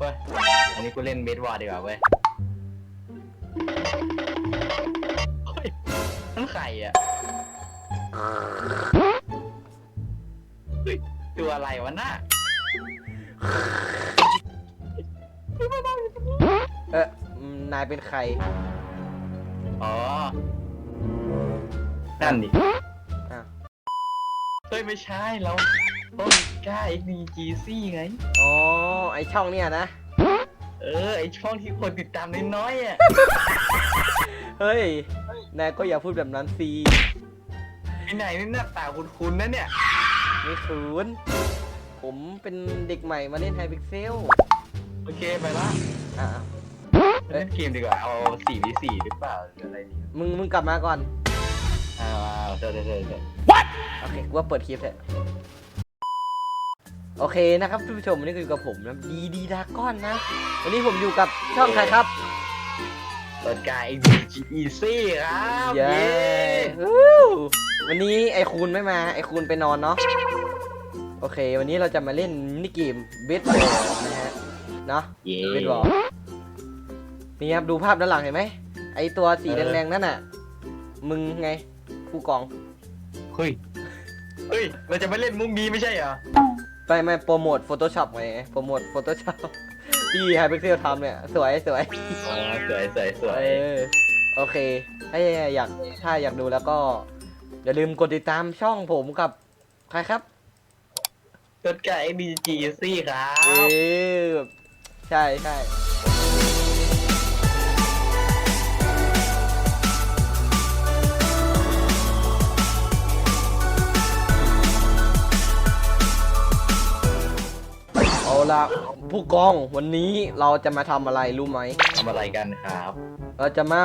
เว้ย อันนี้กูเล่นเบสบอลดีกว่าเว้ยเฮ้ยนั่นไข่อะเฮ้ยตัวอะไรวะน่าเอออืมนายเป็นใคร อ๋อ นั่นดิอ้าวเฮ้ย ไม่ใช่เราต้น กล้า XDG ซี่ไง อ๋อ ไอช่องเนี่ยนะ เออ ไอช่องที่คนติดตามน้อยๆอะ เฮ้ย นายก็อย่าพูดแบบนั้นสิไอไหนนี่หน้าตาคุ้นๆนะเนี่ย ไม่คืน ผมเป็นเด็กใหม่มาเล่นไฮพิกเซล โอเคไปละอ่าเล่นเกมดีกว่า เอาสี่วิสี่หรือเปล่าหรืออะไรดีมึง มึงกลับมาก่อน อ้าวอ้าวเดี๋ยวเดี๋ยวเดี๋ยวเดี๋ยวโอเค กูว่าเปิดคลิปเถอะ โอเคนะครับท่านผู้ชมวันนี้คืออยู่กับผมนะดีดีดาก้อนนะ วันนี้ผมอยู่กับช่องใครครับต้นกล้า XDG ซี่ครับเย้ฮู้วันนี้ไอคูณไม่มาไอคูณไปนอนเนาะโอเค วันนี้เราจะมาเล่นมินิเกมเบสบอลนะฮะเนาะเย้เบสบอลนี่ครับดูภาพด้านหลังเห็นไหมไอตัวสีแดงๆนั่นน่ะ มึงไงผู้กองเฮ้ยเฮ้ยเราจะไม่เล่นมุกนี้ไม่ใช่เหรอ ไปไม่โปรโมท Photoshop ไงโปรโมท Photoshop ที่ Hypixel ทำเนี่ย สวยสวยอ๋อสวยสวยสวเอยอโอเคถ้าอยากถ้าอยากดูแล้วก็ อย่าลืมกดติดตามช่องผมกับ ใครครับต้นกล้า XDG ซี่ครัเอบ อใช่ใช่ ละผู้กองวันนี้เราจะมาทำอะไรรู้ไหม ทำอะไรกันครับ เราจะมา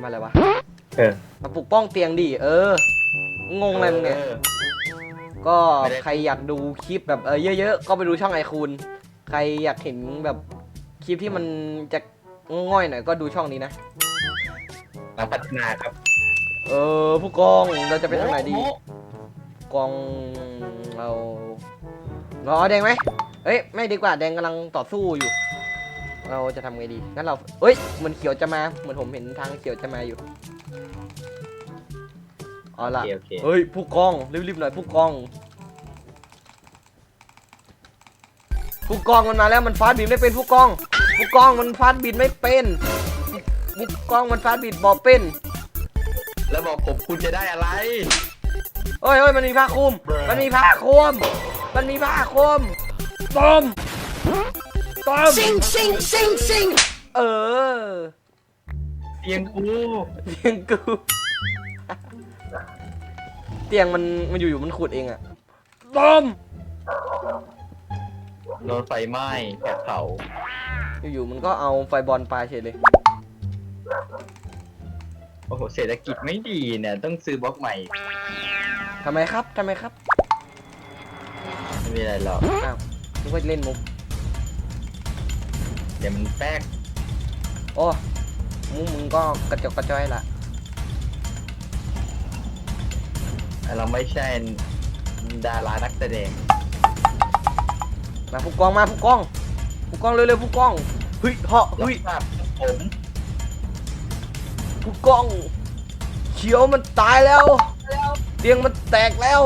มาอะไรวะ เออมาปลุกป้องเตียงดิเออ งงอะไรมึงเนี่ยก็ไม่ได้ ใครอยากดูคลิปแบบเออเยอะ ๆ ก็ไปดูช่องไอคูนใครอยากเห็นแบบคลิปที่มันจะง่อยหน่อยก็ดูช่องนี้นะนักพัฒนาครับเออผู้กองเราจะไปทางไหนดีโอ้กองเราเราเอาแดงไหม เอ้ยไม่ดีกว่าแดงกำลังต่อสู้อยู่ เราจะทำไงดีงั้นเราเอ้ยเหมือนเขียวจะมาเหมือนผมเห็นทางเขียวจะมาอยู่เอาโอละเคโอเคเฮ้ยผู้กองรีบๆหน่อยผู้กองผู้กองมันมาแล้วมันฟาดบิดไม่เป็นผู้กองผู้กองมันฟาดบิดไม่เป็นผู้กองมันฟาดบิดบอเป็นแล้วบอกผมคุณจะได้อะไรเฮ้ยเฮ้ยมันมีผ้าคลุม มันมีผ้าคลุมมันมีผ้าคลุม ต้มต้ม Sing, sing, sing, sing. เออเตียงกูเตียงกูเตียงมันมันอยู่ๆมันขุดเองอะต้มโดนไฟไหม้แผดเผาอยู่ๆมันก็เอาไฟบอลปาเฉยเลย โอ้โห เศรษฐกิจไม่ดีเนี่ย ต้องซื้อบล็อกใหม่ ทำไมครับ ทำไมครับ ไม่มีอะไรหรอกอ้าวนึ กว่าเล่นมุกเดี๋ยวมันแป๊กโอ้มุกมึงก็กระจกกระจอยละเราไม่ใช่ดารานักแสดงมาผู้กองมาผู้กองผู้กองเร็วๆผู้กองเฮ้ยเหาะรับเฮ้ยทราบผมผู้กองเขียวมันตายแล้ว เตียงมันแตกแล้ว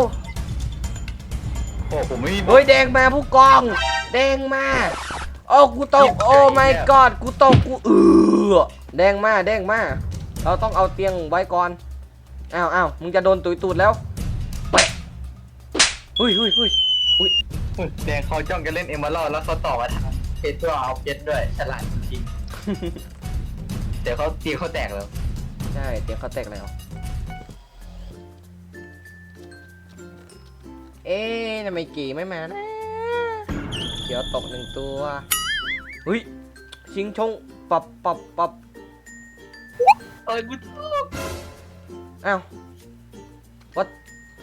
โอ้ผมไม่มีบล็อกเฮ้ยแดงมาผู้กอง แดงมา โอ้กูตก โอ้ my god กูตกกูเออแดงมาแดงมา เราต้องเอาเตียงไว้ก่อนอ้าวอ้าวมึงจะโดนตุยตูดแล้วไปเฮ้ยเฮ้ยเฮ้ยอุ๊ยแดงเขาจ้องจะเล่นเอมเมอรัลด์แล้วเขาต่อมาทางเพชรตัวเอาเพชรด้วยฉลาดจริงๆเดี๋ยวเขาตีเขาแตกแล้ว ใช่เตียงเขาแตกแล้ว เอ๊ะทำไมกี่ไม่มานะเขียวตกหนึ่งตัวเฮ้ยชิงชงปับปับปับเอ้ยกูอ้าววัด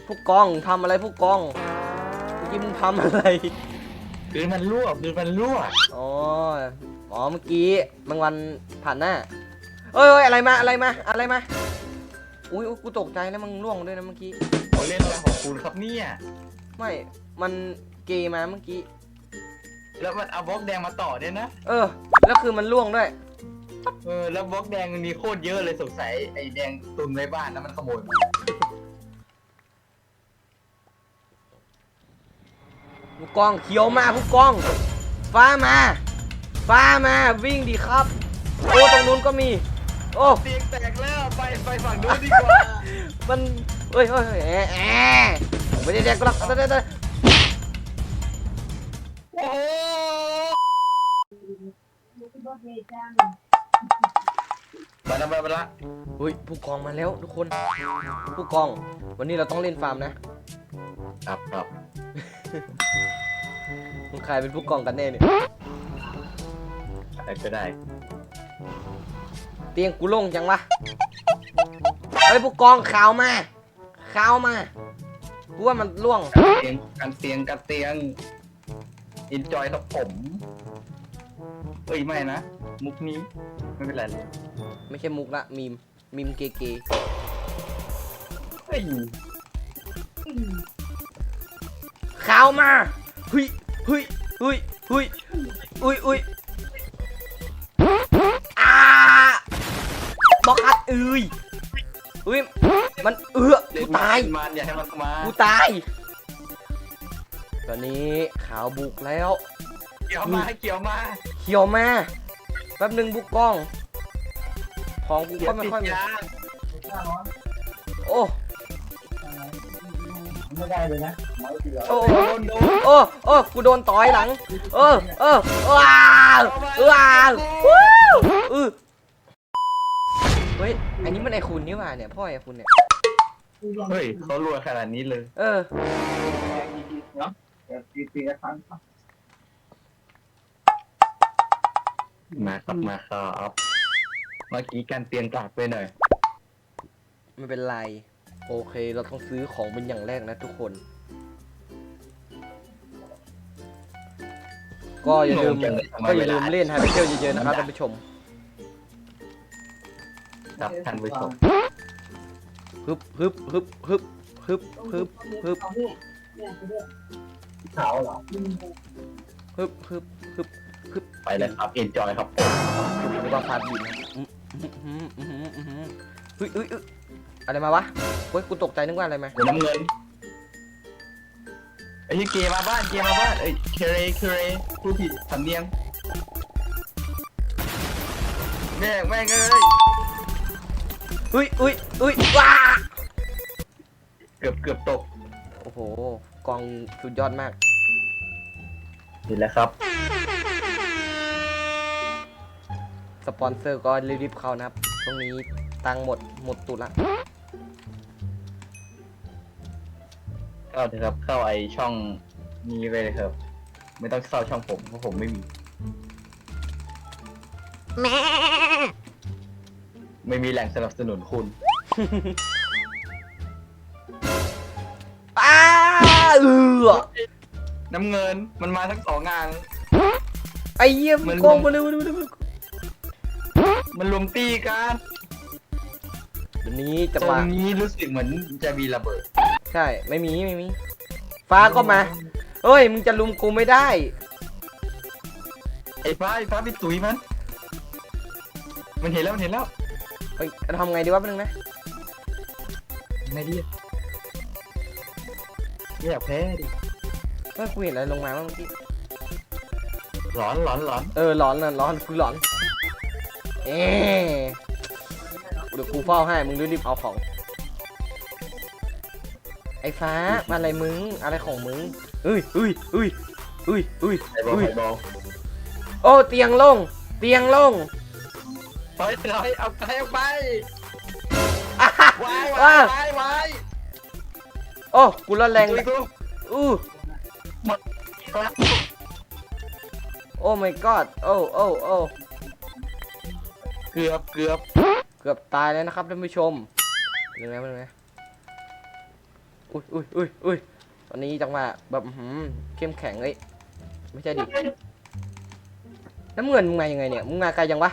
ผู้กองทำอะไรผู้กองเมื่อกี้มึงทำอะไร คือมันรั่วคือมันรั่วอ๋ออ๋อเมื่อกี้บางวันผ่านหน้าเอ้ยเอ้ยอะไรมาอะไรมาอะไรมาอุ้ยอุ๊ยกูตกใจแล้วมึงล่วงด้วยนะเมื่อกี้ เขาเล่นอะไรของคุณครับเนี่ย ไม่ มันเกย์มาเมื่อกี้ แล้วมันเอาบล็อกแดงมาต่อเนี่ยนะ เออ แล้วคือมันล่วงด้วย เออ แล้วบล็อกแดงมันมีโคตรเยอะเลยสงสัยไอ้แดงตุนไว้บ้านแล้วมันขโมยมาผู้กองเขียวมาผู้กอง ฟ้ามา ฟ้ามาวิ่งดีครับ โอ้ตรงนู้นก็มี โอ้ เตียงแตกแล้ว ไปไปฝั่งนู้นดีกว่า มัน เฮ้ยเฮ้ยเฮ้ยแอะแอะไม่ได้แดกก็รักเด้เด้เด้โอ้โหมาแล้วมาแล้วเฮ้ยผู้กองมาแล้วทุกคน ผู้กอง วันนี้เราต้องเล่นฟาร์มนะครับครับมึงใครเป็นผู้กองกันแน่เนี่ยอะไรก็ได้ เตียงกูโล่งจังวะเฮ้ยผู้กองข่าวมา ข่าวมากูว่ามันล่วงเตียงกันเตียงกันเตียงอินจอยครับผมเอ้ยไม่นะ มุกนี้ไม่เป็นไรเลยไม่ใช่มุกละมีมมีมเกเกเฮ้ยข่าวมาเฮ้ยเฮ้ยเฮ้ยเฮ้ยอุ้ยอุ้ยอาบอกอัดเอ้ยอุ้ยมันเอื้อ กูตาย มันอย่าให้มันมากูตาย ตอนนี้ข่าวบุกแล้ว เกี่ยวมาเกี่ยวมาเขียวมาแป๊บหนึ่งบุกกล้อง ของกูเกี่ยก็วไม่ติดค่อยมียาโอ้ไม่ได้เลยนะโอ้โดนโดนโอ้โอ้กูโดนต่อยหลัง เออเออว้าวว้าววู้เออเฮ้ยอันนี้มันไอคุณนี่หว่าเนี่ยพ่อไอคุณเนี่ย เฮ้ยเขารวยขนาดนี้เลยเออ เนาะตีตีกันฟังมาครับมาครับเมื่อกี้การเตียงกลับไปหน่อยไม่เป็นไร โอเค เราต้องซื้อของเป็นอย่างแรกนะทุกคน ก็อย่าลืมงงจังเลยทำไมก็อย่าลืมเวลาเล่นฮาร์ดเเยอะๆนะครับท่านผู้ชม ครับท่านผู้ชม ฮึบฮึบฮึบฮึบฮึบฮึบฮึบขาวเหรอฮึบฮึบฮึบฮึบไปเลยครับเอนจอยครับผมหรือว่าพาดบินอื้อหืออื้อหืออื้อหือเฮ้ยเฮ้ยเอ้ยอะไรมาวะเฮ้ยกูตกใจนึกว่าอะไรมาหัวน้ำเงินไอ้ที่เกมมาบ้านเกมมาบ้านเอ้ยเคเรเคเรผู้ผิดสำเนียงแม่งแม่งเอ้ย เฮ้ยเฮ้ยเฮ้ยว้าเกือบเกือบตกโอ้โห กองสุดยอดมาก นี่แหละครับ สปอนเซอร์ก็รีบๆเข้านะครับ ตรงนี้ตังค์หมดหมดตุละ เข้าเถอะครับ เข้าไอช่องนี้ไปเลยครับ ไม่ต้องเข้าช่องผมเพราะผมไม่มี ไม่มีแหล่งสนับสนุนคุณ อ้าเออน้ำเงินมันมาทั้งสองงาน ไอ้เหี้ยมันโกงมาเร็วเร็วเร็วเร็วมันรวมตีกันเดี๋ยวนี้จะตรงมานี้รู้สึกเหมือนจะมีระเบิดใช่ไม่มีไม่มี ฟ้าก็มาเฮ้ยมึงจะลุมกูไม่ได้ ไอ้ฟ้าไอ้ฟ้าไปตุ๋ยมัน มันเห็นแล้วมันเห็นแล้ว เฮ้ยทำไงดีวะแป๊บนึงนะไงดีอะไม่อยากแพ้ดิเฮ้ยกูเห็นอะไรลงมาเมื่อกี้ หลอนหลอนหลอนเออร้อนนะร้อนกูร้อน เอ๊ะเดี๋ยวกูเฝ้าให้ มึงรีบๆเอาของ ไอ้ฟ้าอะไรมึง อะไรของมึงเอ้ยเอ้ยเอ้ยเอ้ยเอ้ยไอ้บอลเอ้ยไอ้บอลโอ้เตียงลง เตียงลง ถอยถอยเอาไปเอาไปอะวายวาอะยวายวายโอ้กูร้อนแรงตุ๋ยกูอู้ครับโอ้ my god โอ้โอ้โอ้เกือบเกือบเกือบตายแล้วนะครับท่านผู้ชมเป็นไงเป็นไงอุ้ยอุ้ยอุ้ยอุ้ยตอนนี้จังหวะแบบอื้อหืมเข้มแข็งเลยไม่ใช่ดิน้ำเงินมึงมายังไงเนี่ยมึงมาไกลยังวะ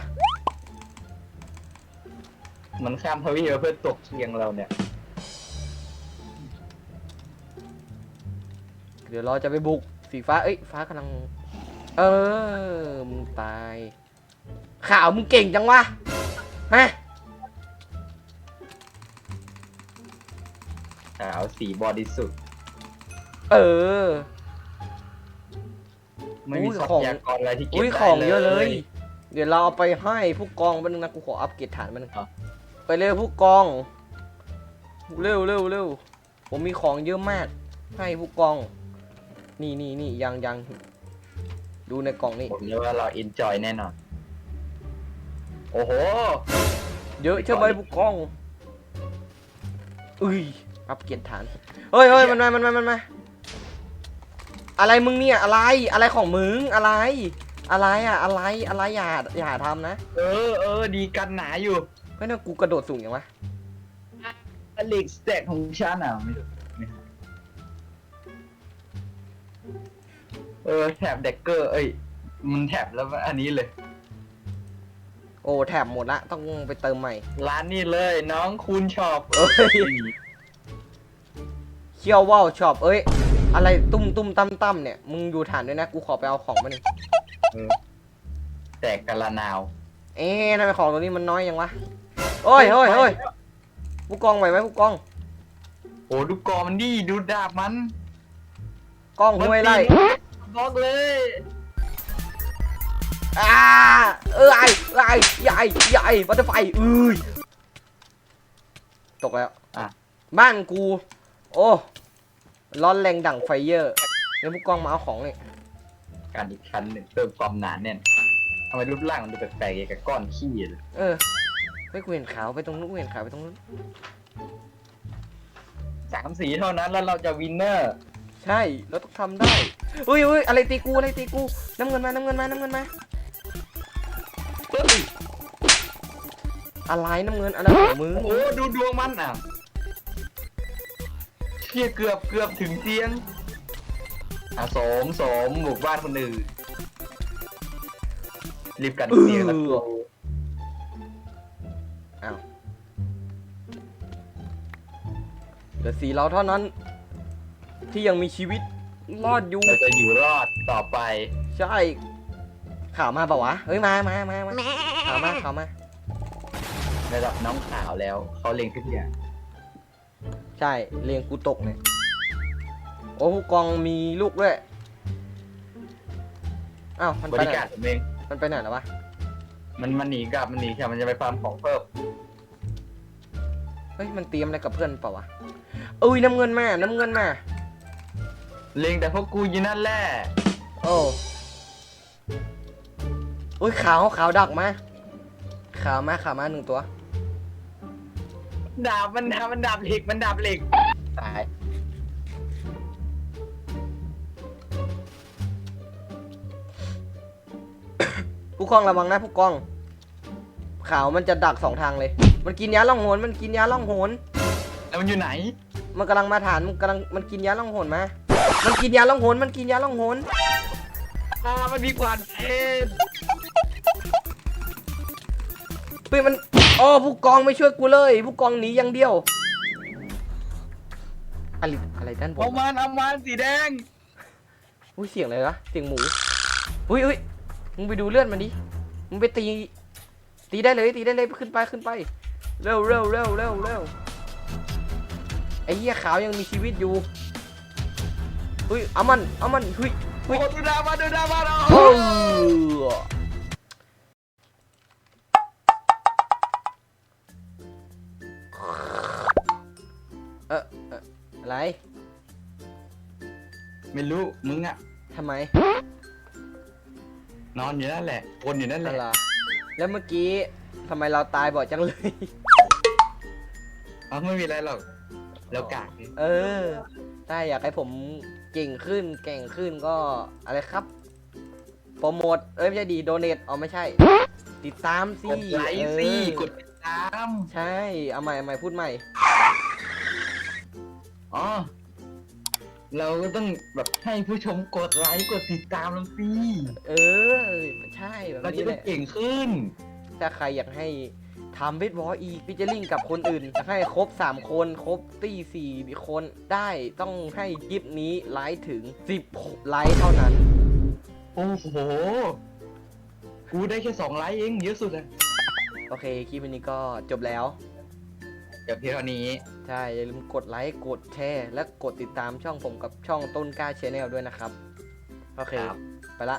มันข้ามทวีปมาเพื่อตกเชียงเราเนี่ย เดี๋ยวเราจะไปบุกสีฟ้า เอ้ย ฟ้ากำลัง เออ มึงตาย ข่าวมึงเก่งจังวะ ฮะ ขาวสีบริสุทธิ์เออ ไม่มีอุ้ยทรัของพยากรอะไรที่เก็บอุ้ยได้ของเยอะเลย เดี๋ยวเราเอาไปให้ผู้กองแป๊บนึงนะ กูขออัปเกรดฐานมันงครับ ไปเร็วผู้กอง เร็วเร็วเร็วผมมีของเยอะมาก ให้ผู้กอง นี่นี่นี่ยังยังดูในกล่องนี่ผมเรียกว่าเราอินจอยแน่นอน โอ้โห เยอะใช่ไหมผู้กองอุ้ยอัปเกรดฐานเฮ้ยเฮ้ยมันมามันมามันมาอะไรมึงเนี่ยอะไรอะไรของมึงอะไร อะไรอะอะไรอะไรอย่าอย่าทำนะ เออเออดีกันหนาอยู่ ไม่น่ากูกระโดดสูงอย่างวะอลิกสแต็กของฉันอะไม่รู้ไม่รู้เออแถบเด็กเกอร์ เอ้ย มันแถบแล้วอันนี้เลย โอ้แถบหมดละต้องไปเติมใหม่ ร้านนี้เลยน้องคูณชอบเอ้ยเคี่ยวว่าวช็อปเอ้ย อะไรตุ้มตุ้มตั้มตั้มเนี่ย มึงดูฐานด้วยนะ กูขอไปเอาของมาหนึ่งเออแตกกะละนาว เอ๊ะทำไมของตัวนี้มันน้อยยังวะ โอ้ยโอ้ยโอ้ยผู้กองไหวไหมผู้กองโอ้ดูกอมันดิดูดาบมันกล้องห้วยไล่บอกเลยอ่าเออไอ้ไอ้ใหญ่ใหญ่บัตเตอร์ไฟอุ้ยตกแล้วอะบ้านกู โอ้ร้อนแรงดั่งไฟเยอร์เดี๋ยวผู้กองมาเอาของนี่การอีกชั้นหนึ่งเติมความหนาแน่นทำไมรูปร่างมันดูแปลกๆอย่างกับก้อนขี้เลยเออ ไม่กูเห็นขาวไปตรงนู้นกูเห็นขาวไปตรงนู้น สามสีเท่านั้นแล้วเราจะวินเนอร์ ใช่ เราต้องทำได้อุ้ยอุ้ยอะไรตีกู อะไรตีกู น้ำเงินมา น้ำเงินมา น้ำเงินมาเฮ้ยอะไรน้ำเงินอะไรของมึงโอ้โหดูดวงมันอะเชี่ยเกือบเกือบถึงเตียงอะสมสมบุกบ้านคนอื่นรีบกันเตียงแล้วกูอ้ สีเราเท่านั้น ที่ยังมีชีวิตรอดอยู่ เราจะอยู่รอดต่อไป ใช่ข่าวมาเปล่าวะเฮ้ยมามามามาข่าวมาข่าวมา ระดับน้องขาวแล้ว เขาเล็งขึ้นเนี่ยใช่เรียงกูตกเนี่ยโอ้ผู้กองมีลูกด้วยอ้าวมันบไปริไหนการผมเองมันไปไหนแล้ววะมันมันหนีกลับมันหนีค่ะมันจะไปฟาร์มของเพิ่ม เฮ้ยมันเตรียมอะไรกับเพื่อนเปล่าวะเอ้ยน้ำเงินมาน้ำเงินมาเล็งแต่พวกกูอยู่นั่นแหละโอ้อุ้ยขาวขาวดักมาขาวมาขาวมาหนึ่งตัว ดาบมันดาบมันดาบเหล็กมันดาบเหล็กตายผู้กองระวังนะผู้กองขาวมันจะดักสองทางเลย มันกินยาล่องหนมันกินยาล่องหนแล้วมันอยู่ไหน มันกำลังมาฐานมันกำลังมันกินยาล่องหนมา มันกินยาล่องหนมันกินยาล่องหนอ่ามันมีกวาดเพชรเฮ้ยมันอ๋อผู้กองไม่ช่วยกูเลย ผู้กองหนีอย่างเดียวอะไรอะไรด้านบเอานมันเอามันสีแดง อุ้ยเสียงอะไรวะเสียงหมูอุ้ยอุ้ยมึงไปดูเลือดมันดิมึงไปตีตีได้เลยตีได้เลยขึ้นไปขึ้นไป เร็วเร็วเร็วเร็วเร็วไอ้เหี้ยขาวยังมีชีวิตอยู่เฮ้ยเอามันเอามันเฮ้ยโอ้โหดูดาบมาดูดาบมาโอ้เออเอ่ออะไรไม่รู้มึงอะทำไม นอนอยู่นั่นแหละวนอยู่นั่นแหอะละไรแล้วเมื่อกี้ ทำไมเราตายบ่อยจังเลยเอาไม่มีอะไรหรอกแล้วกากเออ ถ้าอยากให้ผมเก่งขึ้นเก่งขึ้นก็อะไรครับ โปรโมท เอ้ยไม่ใช่ดีโดเนทอ๋อไม่ใช่ ติดตามสิกดไลค์สิเออกดติดตามใช่ เอาใหม่เอาใหม่พูดใหม่ อ๋อเราก็ต้องแบบให้ผู้ชมกดไลค์กดติดตามเราสิเออ ใช่แบบเราจะนี้แหได้ละ เก่งขึ้น ถ้าใครอยากให้ทำเวทวออีกพิจาริงกับคนอื่นอยากให้ครบ 3 คนครบตี้สี่คนได้ต้องให้คลิปนี้ไลค์ถึง 10 ไลค์เท่านั้น โอ้โห กูได้แค่สองไลค์เองเยอะสุดอะโอเค คลิปนี้ก็จบแล้ว เดี๋ยวเพียงเท่านี้ ใช่ อย่าลืมกดไลค์กดแชร์ และกดติดตามช่องผมกับช่องต้นกล้าชแนลด้วยนะครับ โอเค ครับ ไปละ